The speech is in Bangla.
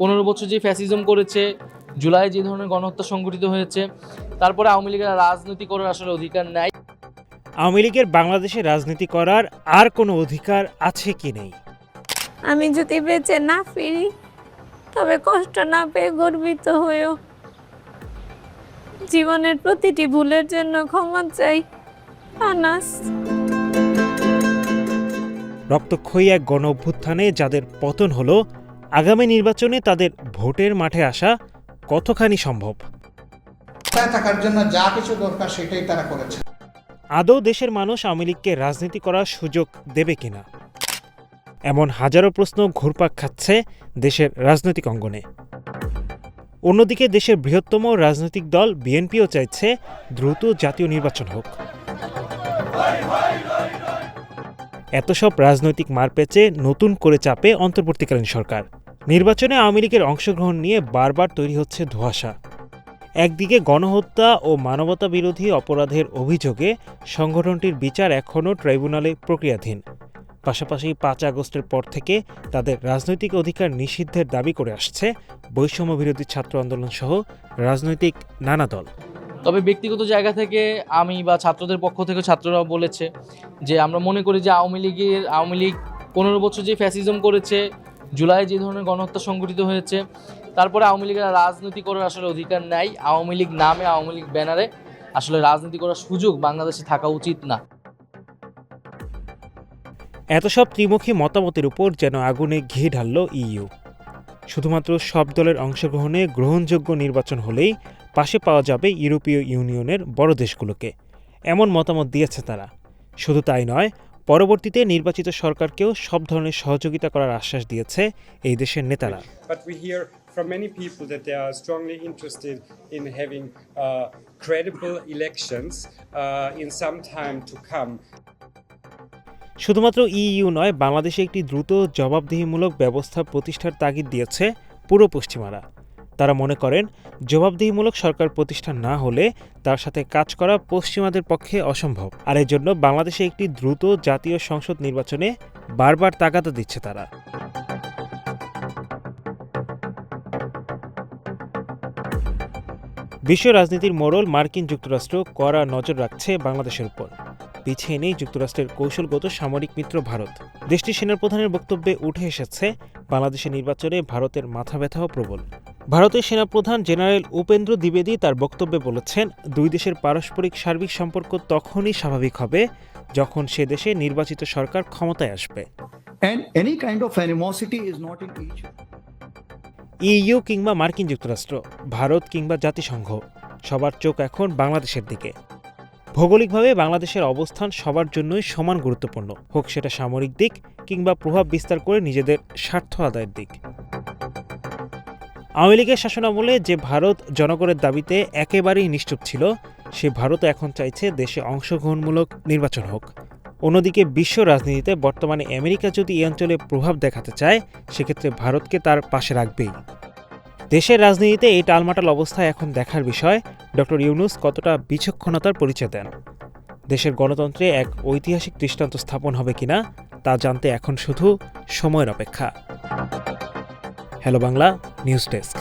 পনেরো বছর যে ফ্যাসিজম করেছে জুলাই যে ধরনের গণহত্যা সংঘটিত হয়েছে তারপরে আওয়ামী লীগের রাজনীতি করার আসলে অধিকার নাই। আওয়ামী লীগের বাংলাদেশে রাজনীতি করার আর কোনো অধিকার আছে কি নেই? আমি যদি বেঁচে না ফিরি তবে কষ্ট না পেয়ে গর্বিত হয়েও। জীবনের প্রতিটি ভুলের জন্য ক্ষমা চাই আনাস। রক্তক্ষয়ী এক গণ অভ্যুত্থানে যাদের পতন হলো আগামী নির্বাচনে তাদের ভোটের মাঠে আসা কতখানি সম্ভব? থাকার জন্য যা কিছু দরকার সেটাই তারা করেছে। আদৌ দেশের মানুষ আওয়ামী লীগকে রাজনীতি করার সুযোগ দেবে কিনা? এমন হাজারো প্রশ্ন ঘুরপাক খাচ্ছে দেশের রাজনৈতিক অঙ্গনে। অন্যদিকে দেশের বৃহত্তম রাজনৈতিক দল বিএনপিও চাইছে দ্রুত জাতীয় নির্বাচন হোক। এত সব রাজনৈতিক মারপ্যাচে নতুন করে চাপে অন্তর্বর্তীকালীন সরকার। নির্বাচনে আওয়ামী লীগের অংশগ্রহণ নিয়ে বারবার তৈরি হচ্ছে ধোঁয়াশা। একদিকে গণহত্যা ও মানবতা বিরোধী অপরাধের অভিযোগে সংগঠনটির বিচার এখনও ট্রাইব্যুনালে প্রক্রিয়াধীন। পাশাপাশি পাঁচ আগস্টের পর থেকে তাদের রাজনৈতিক অধিকার নিষিদ্ধের দাবি করে আসছে বৈষম্য বিরোধী ছাত্র আন্দোলন সহ রাজনৈতিক নানা দল। তবে ব্যক্তিগত জায়গা থেকে আমি বা ছাত্রদের পক্ষ থেকে ছাত্ররা বলেছে যে আমরা মনে করি যে আওয়ামী লীগের, আওয়ামী লীগ পনেরো বছর যে ফ্যাসিজম করেছে, জুলাই যে ধরনের গণহত্যা সংঘটিত হয়েছে, তারপরে আওয়ামী লীগের রাজনীতি করার আসলে অধিকার নাই। আওয়ামী লীগ নামে, আওয়ামী লীগ ব্যানারে আসলে রাজনীতি করার সুযোগ বাংলাদেশে থাকা উচিত না। এত সব ত্রিমুখী মতামতের উপর যেন আগুনে ঘি ঢালল ইইউ। শুধুমাত্র সব দলের অংশগ্রহণে গ্রহণযোগ্য নির্বাচন হলেই পাশে পাওয়া যাবে ইউরোপীয় ইউনিয়নের বড় দেশগুলোকে। এমন মতামত দিয়েছে তারা। শুধু তাই নয় পরবর্তীতে নির্বাচিত সরকারকেও সব ধরনের সহযোগিতা করার আশ্বাস দিয়েছে এই দেশের নেতারা। From many people that they are strongly interested in having uh, credible elections uh, in some time to come. শুধুমাত্র ইইউ নয় বাংলাদেশে একটি দ্রুত জবাবদিহিমূলক ব্যবস্থা প্রতিষ্ঠার তাগিদ দিয়েছে পুরো পশ্চিমারা। তারা মনে করেন জবাবদিহিমূলক সরকার প্রতিষ্ঠা না হলে তার সাথে কাজ করা পশ্চিমাদের পক্ষে অসম্ভব। আর এর জন্য বাংলাদেশে একটি দ্রুত জাতীয় সংসদ নির্বাচনে বারবার তাগাদা দিচ্ছে তারা। বিশ্ব রাজনীতির মোড়ল মার্কিন যুক্তরাষ্ট্র কড়া নজর রাখছে বাংলাদেশের উপর। পিছিয়ে নেই যুক্তরাষ্ট্রের কৌশলগত সামরিক মিত্র ভারত। দেশটির সেনাপ্রধানের বক্তব্যে উঠে এসেছে, বাংলাদেশের নির্বাচনে ভারতের মাথা ব্যথাও প্রবল। ভারতের সেনাপ্রধান জেনারেল উপেন্দ্র দ্বিবেদী তার বক্তব্যে বলেছেন দুই দেশের পারস্পরিক সার্বিক সম্পর্ক তখনই স্বাভাবিক হবে যখন সে দেশে নির্বাচিত সরকার ক্ষমতায় আসবে. ইইউ কিংবা মার্কিন যুক্তরাষ্ট্র ভারত কিংবা জাতিসংঘ সবার চোখ এখন বাংলাদেশের দিকে। ভৌগোলিকভাবে বাংলাদেশের অবস্থান সবার জন্যই সমান গুরুত্বপূর্ণ। হোক সেটা সামরিক দিক কিংবা প্রভাব বিস্তার করে নিজেদের স্বার্থ আদায়ের দিক। আওয়ামী লীগের শাসনামলে যে ভারত জনগণের দাবিতে একেবারেই নিশ্চুপ ছিল, সে ভারত এখন চাইছে দেশে অংশগ্রহণমূলক নির্বাচন হোক। অন্যদিকে বিশ্ব রাজনীতিতে বর্তমানে আমেরিকা যদি এই অঞ্চলে প্রভাব দেখাতে চায়, সেক্ষেত্রে ভারতকে তার পাশে রাখবেই। দেশের রাজনীতিতে এই টালমাটাল অবস্থা এখন দেখার বিষয় ডক্টর ইউনুস কতটা বিচক্ষণতার পরিচয় দেন? দেশের গণতন্ত্রে এক ঐতিহাসিক দৃষ্টান্ত স্থাপন হবে কিনা, তা জানতে এখন শুধু সময়ের অপেক্ষা। Hello Bangla news desk